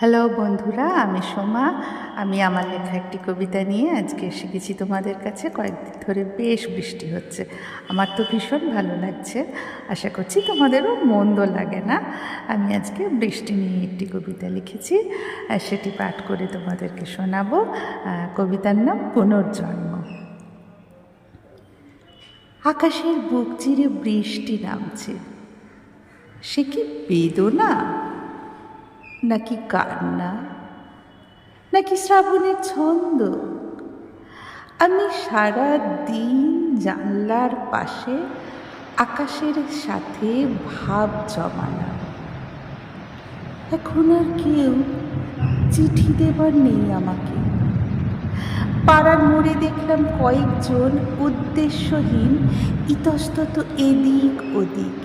Hello বন্ধুরা, আমি সোমা। আমি আমার লেখা একটি কবিতা নিয়ে আজকে এসে গেছি তোমাদের কাছে। কয়েকদিন ধরে বেশ বৃষ্টি হচ্ছে। আমার তো ভীষণ ভালো লাগছে। আশা করছি তোমাদেরও মন্দ লাগে না। আমি আজকে বৃষ্টি নিয়ে একটি কবিতা লিখেছি। সেটি পাঠ করে তোমাদেরকে শোনাবো। কবিতার নাম পুনর্জন্ম। আকাশের বুক চিরে বৃষ্টি নামছে। সে কি বেদনা? নাকি কান্না নাকি শ্রাবণের ছন্দ? আমি সারা দিন জানলার পাশে আকাশের সাথে ভাব জমালাম। এখন আর কেউ চিঠি দেবার নেই আমাকে। পাড়ার মোড়ে দেখলাম কয়েকজন উদ্দেশ্যহীন, ইতস্তত এদিক ওদিক।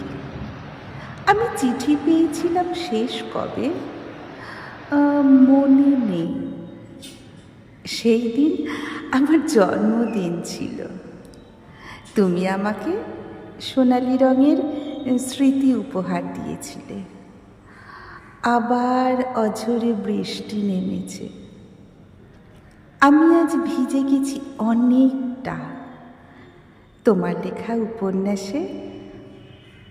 আমি চিঠি পেয়েছিলাম শেষ কবে? মনে নেই। সেই দিন আমার জন্মদিন ছিল। তুমি আমাকে সোনালি রঙের স্মৃতি উপহার দিয়েছিলে। আবার অঝরে বৃষ্টি নেমেছে। আমি আজ ভিজে গেছি অনেকটা। তোমার লেখা উপন্যাসে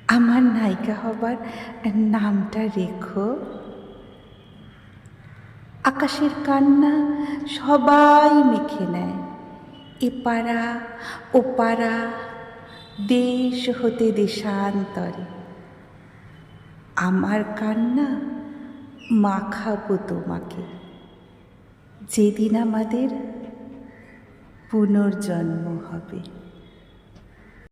আমার নায়িকা হবার নামটা রেখো। আকাশের কান্না সবাই মেখে নেয়। এপাড়া ওপাড়া দেশ হতে দেশান্তরে। আমার কান্না মাখাবো তোমাকে। যেদিন আমাদের পুনর্জন্ম হবে।